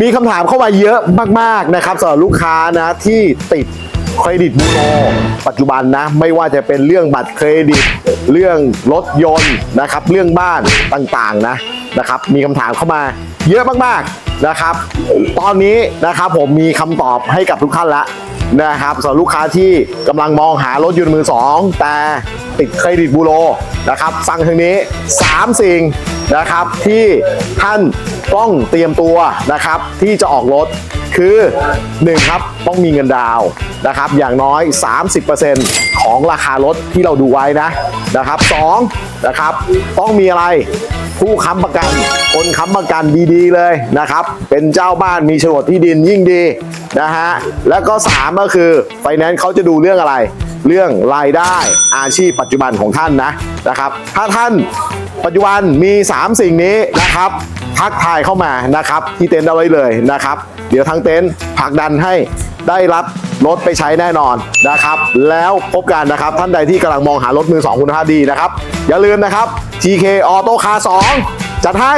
มีคำถามเข้ามาเยอะมากๆนะครับสำหรับลูกค้านะที่ติดเครดิตบูโรปัจจุบันนะ ไม่ว่าจะเป็นเรื่องบัตรเครดิต เรื่องรถยนต์นะครับ เรื่องบ้านต่างๆนะนะครับ มีคำถามเข้ามาเยอะมากๆนะครับ ตอนนี้นะครับผมมีคำตอบให้กับทุกท่านแล้ว นะครับสำหรับลูกค้าที่กำลังมองหารถยนต์มือสองแต่ติดเครดิตบูโรนะครับฟังทางนี้ 3 สิ่งนะครับที่ท่านต้องเตรียมตัวนะครับที่จะออกรถ คือ 1 ครับต้องมีเงินดาวนะครับ อย่างน้อย 30%ของราคารถที่เราดูไว้นะนะครับ2นะครับ ต้องมีอะไรผู้ค้ำประกัน คนค้ำประกันดีๆเลยนะครับ เป็นเจ้าบ้านมีโฉนดที่ดินยิ่งดีนะฮะ แล้วก็ 3 ก็คือไฟแนนซ์เขาจะดูเรื่องอะไร เรื่องรายได้อาชีพปัจจุบันของท่านนะนะครับ ถ้าท่านปัจจุบันมี 3 สิ่งนี้นะครับ ทักทายเข้ามานะครับที่เต็นท์เอาไว้เลยนะครับ เดี๋ยวทางเต็นท์ผลักดันให้ได้รับรถไปใช้แน่นอนนะครับ แล้วพบกันนะครับท่านใดที่กำลังมองหารถมือสองคุณภาพดีนะครับ อย่าลืมนะครับ TK Auto Car 2 จัดให้